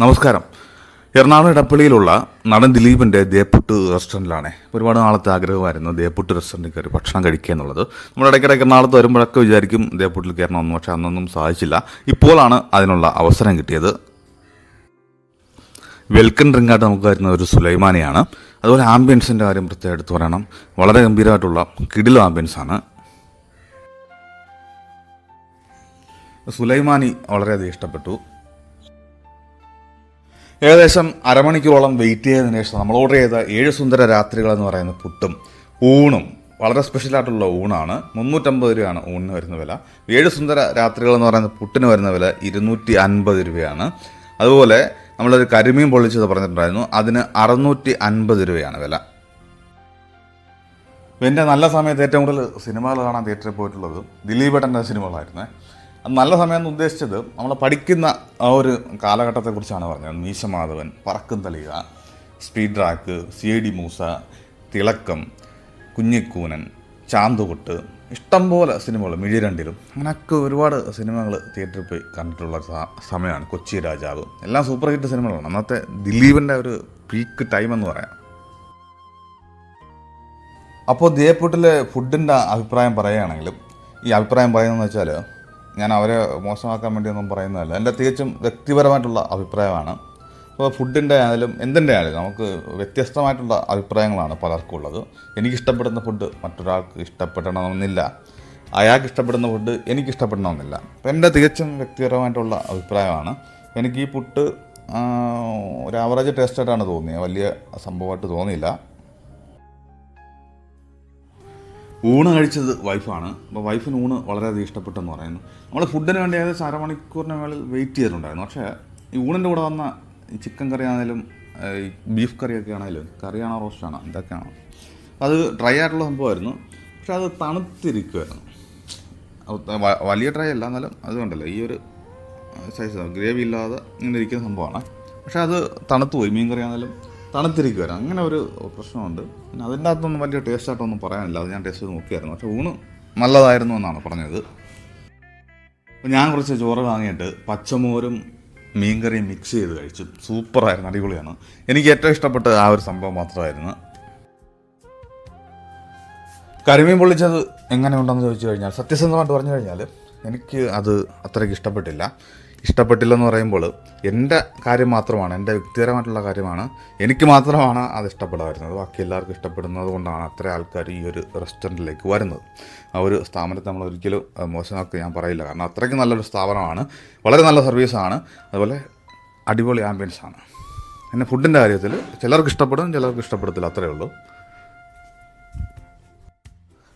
നമസ്കാരം. എറണാകുളം ഇടപ്പള്ളിയിലുള്ള നടൻ ദിലീപിന്റെ ദേപ്പുട്ട് റെസ്റ്റോറന്റിലാണ് ഒരുപാട് നാളത്തെ ആഗ്രഹമായിരുന്നു ദേപ്പുട്ട് റെസ്റ്റോറന്റിൽ കയറി ഭക്ഷണം കഴിക്കുക എന്നുള്ളത്. നമ്മൾ ഇടയ്ക്കിടയ്ക്ക് എറണാകുളത്ത് വരുമ്പോഴൊക്കെ വിചാരിക്കും ദേപ്പുട്ടിൽ കയറണമെന്ന് പക്ഷേ അന്നൊന്നും സാധിച്ചില്ല. ഇപ്പോഴാണ് അതിനുള്ള അവസരം കിട്ടിയത്. വെൽക്കം ഡ്രിങ്കായിട്ട് നമുക്ക് വരുന്ന ഒരു സുലൈമാനിയാണ്. അതുപോലെ ആംബിയൻസിന്റെ കാര്യം പ്രത്യേകം എടുത്ത് പറയണം. വളരെ ഗംഭീരമായിട്ടുള്ള കിടിൽ ആംബിയൻസ് ആണ്. സുലൈമാനി വളരെയധികം ഇഷ്ടപ്പെട്ടു. ഏകദേശം അരമണിക്കൂറോളം വെയിറ്റ് ചെയ്തതിനു ശേഷം നമ്മൾ ഓർഡർ ചെയ്ത ഏഴ് സുന്ദര രാത്രികൾ എന്ന് പറയുന്ന പുട്ടും ഊണും വളരെ സ്പെഷ്യലായിട്ടുള്ള ഊണാണ്. മുന്നൂറ്റമ്പത് രൂപയാണ് ഊണിന് വരുന്ന വില. ഏഴ് സുന്ദര രാത്രികൾ എന്ന് പറയുന്ന പുട്ടിന് വരുന്ന വില ഇരുന്നൂറ്റി അൻപത് രൂപയാണ്. അതുപോലെ നമ്മളൊരു കരിമീൻ പൊള്ളിച്ചത് പറഞ്ഞിട്ടുണ്ടായിരുന്നു. അതിന് അറുന്നൂറ്റി അൻപത് രൂപയാണ് വില. എന്റെ നല്ല സമയത്ത് ഏറ്റവും കൂടുതൽ സിനിമകൾ കാണാൻ തിയേറ്ററിൽ പോയിട്ടുള്ളത് ദിലീപേട്ടന്റെ സിനിമകളായിരുന്നേ. നല്ല സമയം എന്ന് ഉദ്ദേശിച്ചത് നമ്മൾ പഠിക്കുന്ന ആ ഒരു കാലഘട്ടത്തെക്കുറിച്ചാണ് പറഞ്ഞത്. Meesa Madhavan Parakkum Thalika Speed Track C I D Moosa Thilakkam Kunjikoonan Chanthupottu ഇഷ്ടംപോലെ സിനിമകൾ മിഴിരണ്ടിലും. അങ്ങനെയൊക്കെ ഒരുപാട് സിനിമകൾ തിയേറ്ററിൽ പോയി കണ്ടിട്ടുള്ള സമയമാണ് കൊച്ചി രാജാവ്. എല്ലാം സൂപ്പർ ഹിറ്റ് സിനിമകളാണ്. അന്നത്തെ ദിലീപിന്റെ ഒരു പീക്ക് ടൈം എന്ന് പറയാം. അപ്പോൾ ദിയപ്പൂട്ടിലെ ഫുഡിന്റെ അഭിപ്രായം പറയുകയാണെങ്കിലും ഈ അഭിപ്രായം പറയുന്നതെന്ന് വെച്ചാൽ ഞാൻ അവരെ മോശമാക്കാൻ വേണ്ടിയൊന്നും പറയുന്നതല്ല. എന്റെ തികച്ചും വ്യക്തിപരമായിട്ടുള്ള അഭിപ്രായമാണ്. അപ്പോൾ ഫുഡിന്റെ ആയാലും എന്തിന്റെ ആയാലും നമുക്ക് വ്യത്യസ്തമായിട്ടുള്ള അഭിപ്രായങ്ങളാണ് പലർക്കും ഉള്ളത്. എനിക്കിഷ്ടപ്പെടുന്ന ഫുഡ് മറ്റൊരാൾക്ക് ഇഷ്ടപ്പെടണമെന്നില്ല. അയാൾക്ക് ഇഷ്ടപ്പെടുന്ന ഫുഡ് എനിക്ക് ഇഷ്ടപ്പെടണമെന്നില്ല അപ്പോൾ എന്റെ തികച്ചും വ്യക്തിപരമായിട്ടുള്ള അഭിപ്രായമാണ്. എനിക്ക് ഈ പുട്ട് ഒരു ആവറേജ് ടേസ്റ്റായിട്ടാണ് തോന്നിയത്. വലിയ സംഭവമായിട്ട് തോന്നിയില്ല. ഊണ് കഴിച്ചത് വൈഫാണ്. അപ്പോൾ വൈഫിന് ഊണ് വളരെയധികം ഇഷ്ടപ്പെട്ടെന്ന് പറയുന്നു. നമ്മൾ ഫുഡിന് വേണ്ടി ഏകദേശം അരമണിക്കൂറിന് മേളിൽ വെയിറ്റ് ചെയ്തിട്ടുണ്ടായിരുന്നു. പക്ഷേ ഈ ഊണിന്റെ കൂടെ വന്ന ഈ ചിക്കൻ കറി ആണെങ്കിലും ബീഫ് കറിയൊക്കെ ആണെങ്കിലും കറിയാണോ റോസ്റ്റാണോ ഇതൊക്കെയാണോ. അത് ഡ്രൈ ആയിട്ടുള്ള സംഭവമായിരുന്നു. പക്ഷെ അത് തണുത്തിരിക്കുമായിരുന്നു വലിയ ഡ്രൈ അല്ല എന്നാലും അതുകൊണ്ടല്ലോ ഈ ഒരു സൈസ് ഗ്രേവി ഇല്ലാതെ ഇങ്ങനെ ഇരിക്കുന്ന സംഭവമാണ്. പക്ഷേ അത് തണുത്ത് പോയി മീൻ കറി ആണെങ്കിലും തണുത്തിരിക്കുമായിരുന്നു അങ്ങനെ ഒരു പ്രശ്നമുണ്ട്. പിന്നെ അതിന്റെ അകത്തൊന്നും വലിയ ടേസ്റ്റായിട്ടൊന്നും പറയാനില്ല. അത് ഞാൻ ടേസ്റ്റ് ചെയ്ത് നോക്കിയായിരുന്നു. പക്ഷേ ഊണ് നല്ലതായിരുന്നു എന്നാണ് പറഞ്ഞത്. ഞാൻ കുറച്ച് ചോറ് വാങ്ങിയിട്ട് പച്ചമോരും മീൻകറിയും മിക്സ് ചെയ്ത് കഴിച്ചു. സൂപ്പറായിരുന്നു. അടിപൊളിയാണ്. എനിക്ക് ഏറ്റവും ഇഷ്ടപ്പെട്ട ആ ഒരു സംഭവം മാത്രമായിരുന്നു. കരിമീൻ പൊള്ളിച്ചത് എങ്ങനെയുണ്ടെന്ന് ചോദിച്ചു കഴിഞ്ഞാൽ സത്യസന്ധമായിട്ട് പറഞ്ഞു കഴിഞ്ഞാൽ എനിക്ക് അത് അത്രയ്ക്ക് ഇഷ്ടപ്പെട്ടില്ല. ഇഷ്ടപ്പെട്ടില്ലെന്ന് പറയുമ്പോൾ എന്റെ കാര്യം മാത്രമാണ് എന്റെ വ്യക്തിപരമായിട്ടുള്ള കാര്യമാണ്. എനിക്ക് മാത്രമാണ് അത് ഇഷ്ടപ്പെടാമായിരുന്നത് ബാക്കി എല്ലാവർക്കും ഇഷ്ടപ്പെടുന്നത് കൊണ്ടാണ് അത്ര ആൾക്കാർ ഈ ഒരു റെസ്റ്റോറന്റിലേക്ക് വരുന്നത്. ആ ഒരു സ്ഥാപനത്തെ നമ്മൾ ഒരിക്കലും മോശമാക്കി ഞാൻ പറയില്ല. കാരണം അത്രയ്ക്ക് നല്ലൊരു സ്ഥാപനമാണ്. വളരെ നല്ല സർവീസാണ്. അതുപോലെ അടിപൊളി ആംബിയൻസാണ്. പിന്നെ ഫുഡിന്റെ കാര്യത്തിൽ ചിലർക്ക് ഇഷ്ടപ്പെടും ചിലർക്ക് ഇഷ്ടപ്പെടത്തില്ല. അത്രയേ ഉള്ളൂ.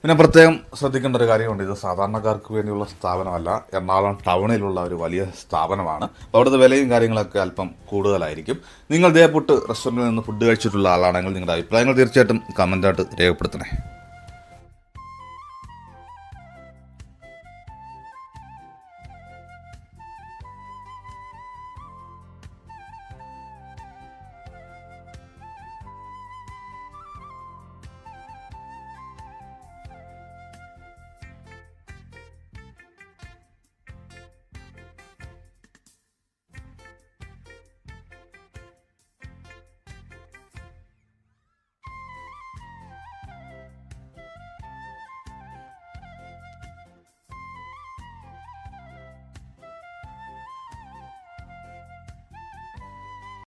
പിന്നെ പ്രത്യേകം ശ്രദ്ധിക്കേണ്ട ഒരു കാര്യമുണ്ട്. ഇത് സാധാരണക്കാർക്ക് വേണ്ടിയുള്ള സ്ഥാപനമല്ല. എറണാകുളം ടൗണിലുള്ള ഒരു വലിയ സ്ഥാപനമാണ്. അവിടുത്തെ വിലയും കാര്യങ്ങളൊക്കെ അല്പം കൂടുതലായിരിക്കും. നിങ്ങൾ ദേപുട്ട് റെസ്റ്റോറന്റിൽ നിന്ന് ഫുഡ് കഴിച്ചിട്ടുള്ള ആളാണെങ്കിൽ നിങ്ങളുടെ അഭിപ്രായങ്ങൾ തീർച്ചയായിട്ടും കമന്റായിട്ട് രേഖപ്പെടുത്തണേ.